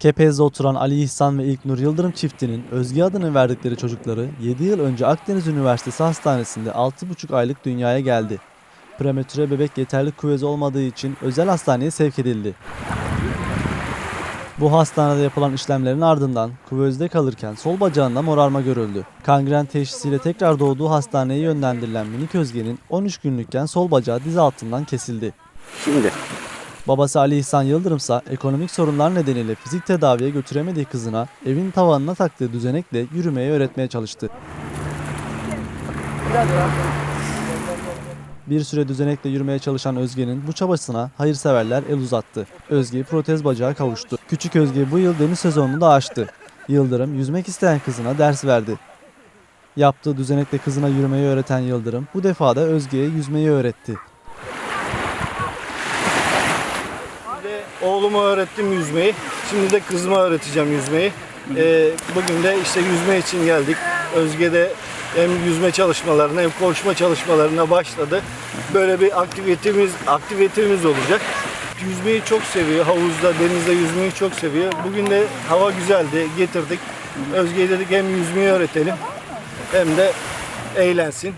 Kepez'de oturan Ali İhsan ve İlknur Yıldırım çiftinin Özge adını verdikleri çocukları 7 yıl önce Akdeniz Üniversitesi Hastanesi'nde 6,5 aylık dünyaya geldi. Prematüre bebek yeterli kuvveti olmadığı için özel hastaneye sevk edildi. Bu hastanede yapılan işlemlerin ardından kuvözde kalırken sol bacağında morarma görüldü. Kangren teşhisiyle tekrar doğduğu hastaneye yönlendirilen minik Özge'nin 13 günlükken sol bacağı diz altından kesildi. Şimdi Babası Ali İhsan Yıldırım ise ekonomik sorunlar nedeniyle fizik tedaviye götüremediği kızına evin tavanına taktığı düzenekle yürümeyi öğretmeye çalıştı. Bir süre düzenekle yürümeye çalışan Özge'nin bu çabasına hayırseverler el uzattı. Özge protez bacağı kavuştu. Küçük Özge bu yıl deniz sezonunu da aştı. Yıldırım yüzmek isteyen kızına ders verdi. Yaptığı düzenekle kızına yürümeyi öğreten Yıldırım bu defa da Özge'ye yüzmeyi öğretti. Şimdi oğluma öğrettim yüzmeyi. Şimdi de kızıma öğreteceğim yüzmeyi. Ee, bugün de işte yüzme için geldik. Özge de hem yüzme çalışmalarına hem koşma çalışmalarına başladı. Böyle bir aktivitemiz aktivitemiz olacak. Yüzmeyi çok seviyor. Havuzda, denizde yüzmeyi çok seviyor. Bugün de hava güzeldi. Getirdik. Özge'ye dedik hem yüzmeyi öğretelim hem de eğlensin.